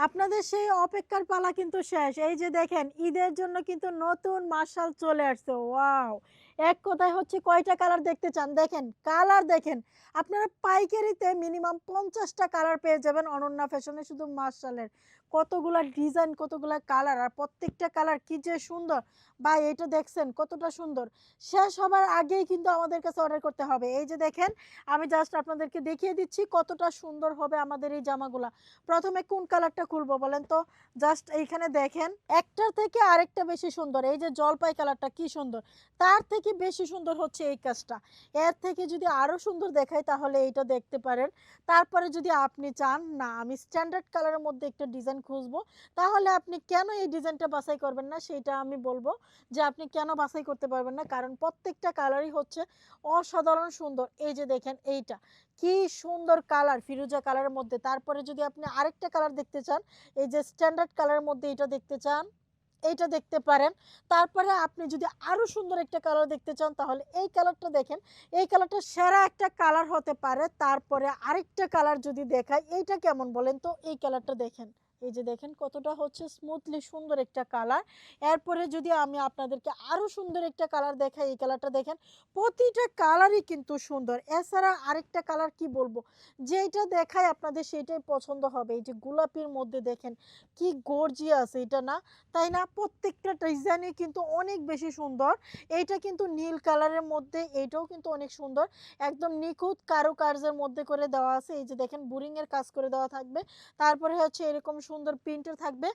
আপনাদের সেই অপেক্ষার পালা কিন্তু শেষ। এই যে দেখেন, ঈদের জন্য কিন্তু নতুন মার্শাল চলে আসছে। ওয়াও! এক কথায় হচ্ছে কয়টা কালার দেখতে চান? দেখেন, কালার দেখেন, আপনারা পাইকারিতে মিনিমাম পঞ্চাশটা কালার পেয়ে যাবেন অনন্যা ফ্যাশনে শুধু মার্শালের। কতগুলা ডিজাইন, কতগুলা কালার আর প্রত্যেকটা কালার কি যে সুন্দর। বা এটা দেখছেন, কতটা সুন্দর। শেষ হবার আগেই কিন্তু আমাদের কাছে অর্ডার করতে হবে। এই যে দেখেন, আমি জাস্ট আপনাদেরকে দেখিয়ে দিচ্ছি কতটা সুন্দর হবে আমাদের এই জামাগুলা। প্রথমে কোন কালারটা খুলবো বলেন তো? জাস্ট এইখানে দেখেন একটার থেকে আরেকটা বেশি সুন্দর। এই যে জলপাই কালারটা কি সুন্দর। তার থেকে বেশি সুন্দর হচ্ছে এই কাজটা। এর থেকে যদি আরও সুন্দর দেখাই তাহলে এইটা দেখতে পারেন। তারপরে যদি আপনি চান, না, আমি স্ট্যান্ডার্ড কালারের মধ্যে একটা ডিজাইন খুঁজবো, তাহলে আপনি কেন এই ডিজাইনটা বাছাই করবেন না? সেটা আমি বলব যে আপনি কেন বাছাই করতে পারবেন না? কারণ প্রত্যেকটা কালারই হচ্ছে অসাধারণ সুন্দর। এই যে দেখেন এইটা, কি সুন্দর কালার ফিরোজা কালারের মধ্যে। তারপরে যদি আপনি আরেকটা কালার দেখতে চান এই যে স্ট্যান্ডার্ড কালারের মধ্যে এটা দেখতে চান, এইটা দেখতে পারেন। তারপরে আপনি যদি আরও সুন্দর একটা কালার দেখতে চান, তাহলে এই কালারটা দেখেন, এই কালারটা সেরা একটা কালার হতে পারে। তারপরে আরেকটা কালার যদি দেখায় এইটা কেমন বলেন তো? এই কালারটা দেখেন। এই যে দেখেন কতটা হচ্ছে স্মুথলি সুন্দর একটা কালার এরপরে যদি আমি আপনাদেরকে আরও সুন্দর একটা কালার দেখাই, এই কালারটা দেখেন, প্রতিটা কালারই কিন্তু সুন্দর। এছাড়া আরেকটা কালার কি বলব? যেটা দেখায় আপনাদের সেটাই পছন্দ হবে। এই যে গোলাপির মধ্যে দেখেন, কি গর্জিয়াস এটা না, তাই না? প্রত্যেকটা ডিজাইনই কিন্তু অনেক বেশি সুন্দর। এইটা কিন্তু নীল কালারের মধ্যে, এইটাও কিন্তু অনেক সুন্দর। একদম নিখুঁত কারুকার্যের মধ্যে করে দেওয়া আছে। এই যে দেখেন বুরিং এর কাজ করে দেওয়া থাকবে। তারপরে হচ্ছে এরকম সুন্দর প্রিন্টের থাকবে।